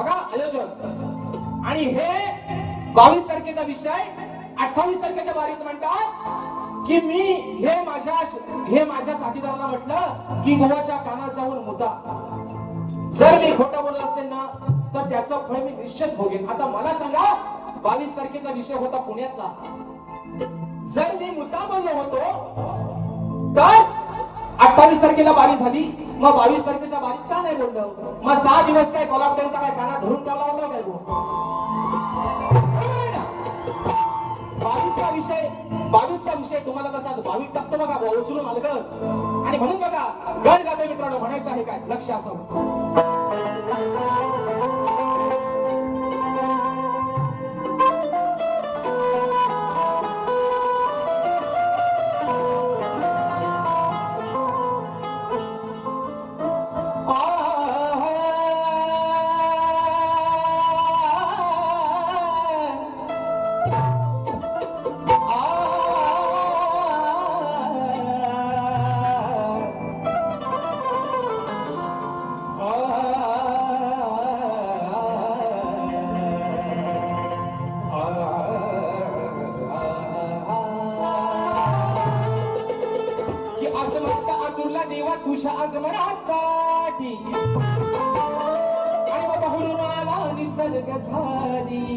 बघा आयोजन. आणि हे बावीस तारखेचा विषय अठ्ठावीस तारखेच्या बारीत म्हणतात की मी हे माझ्या हे माझ्या साथीदाराला म्हटलं की गोवाच्या कानात जाऊन मुद्दा जर मी खोटा बोलत असेल ना तर त्याचं फळ मी निश्चित भोगेन. आता मला सांगा बावीस तारखेचा विषय होता पुण्यातला. जर मी मुद्दा बोललो होतो तर अठ्ठावीस तारखेला बारी झाली. मग बावीस तारखेच्या बारीक का नाही बोललो? मग सहा दिवस काय कोल्हापूरचा काय काना धरून ठेवला होता काय ना? बावीसचा विषय बावीसचा विषय तुम्हाला कसा बावीस टाकतो बघा उचलून आलं आणि म्हणून बघा गड गाते मित्रांनो म्हणायचं आहे काय? लक्ष असावं म्हणता देवा तुझ्या आगमनासाठी. आणि बाबा हुरुमाला निसर्ग झाली.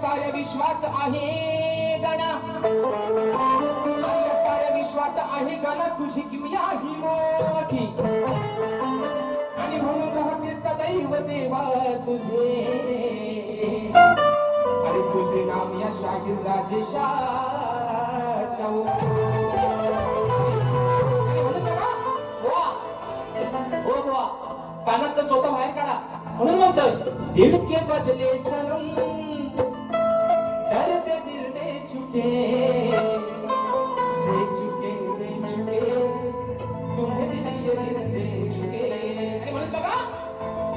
साऱ्या विश्वात आहे गणा. साऱ्या विश्वात आहे गणा. तुझी किमया ही मोठी. आणि म्हणून राहते सदैव देवा तुझे? नाम या शाहीर राजेशा कानात चौथा बाहेर काढा. म्हणून म्हणतोय दिल के बदले सनम दर्द दिल दे चुके दे चुके दे चुके तुम्हें लिए दिल दे चुके आणि म्हणून बघा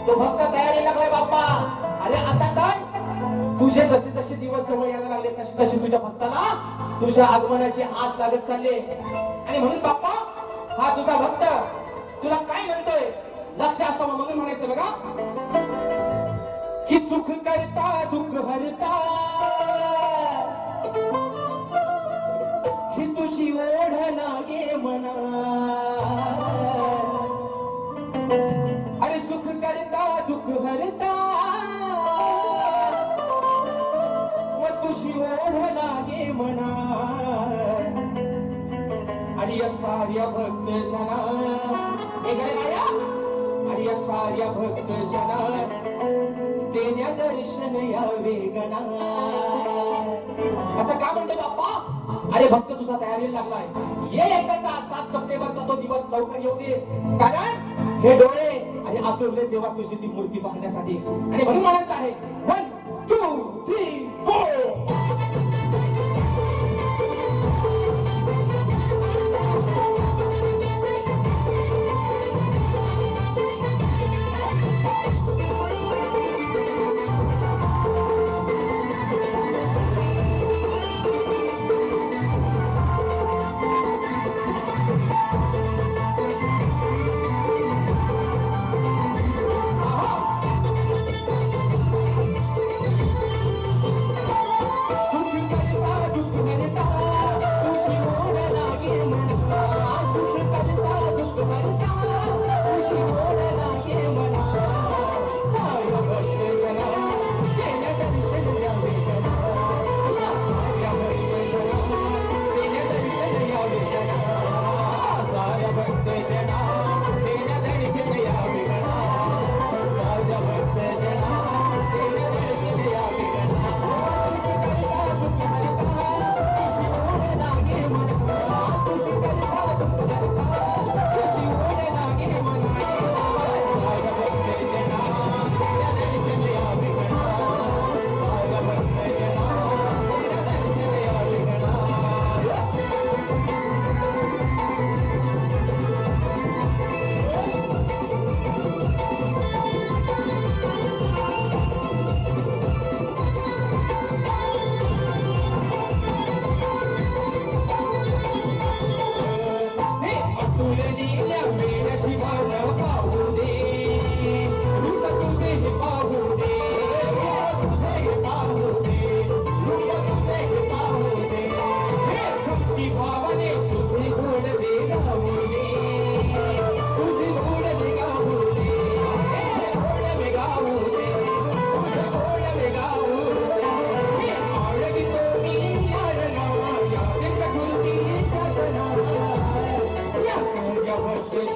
तो भक्त तयारी लागलाय बाप्पा अरे आता तुझे जसे जसे दिवस जवळ यायला लागले तसे तसे तुझ्या भक्ताला तुझ्या आगमनाची आस लागत चालले आणि म्हणून बाप्पा हा तुझा भक्त तुला काय म्हणतोय? लक्ष असावं म्हणून म्हणायचं बघा. की सुख करता दुःख भरता. ही तुझी ओढ लागे मना. अरे सुख करता दुःख भरता. मग लागे मना. आणि या साऱ्या भक्त जना आणि या साऱ्या भक्त जना देण्या दर्शन या वेगना असं का म्हणतो बाप्पा? अरे भक्त तुझा तयारीला लागलाय. ये एकदाचा सात सप्टेंबरचा तो दिवस लवकर येऊ दे. कारण हे डोळे आणि आतुरले देवा तुझी ती मूर्ती पाहण्यासाठी. आणि म्हणून म्हणायचं आहे. वन टू थ्री फोर भक्त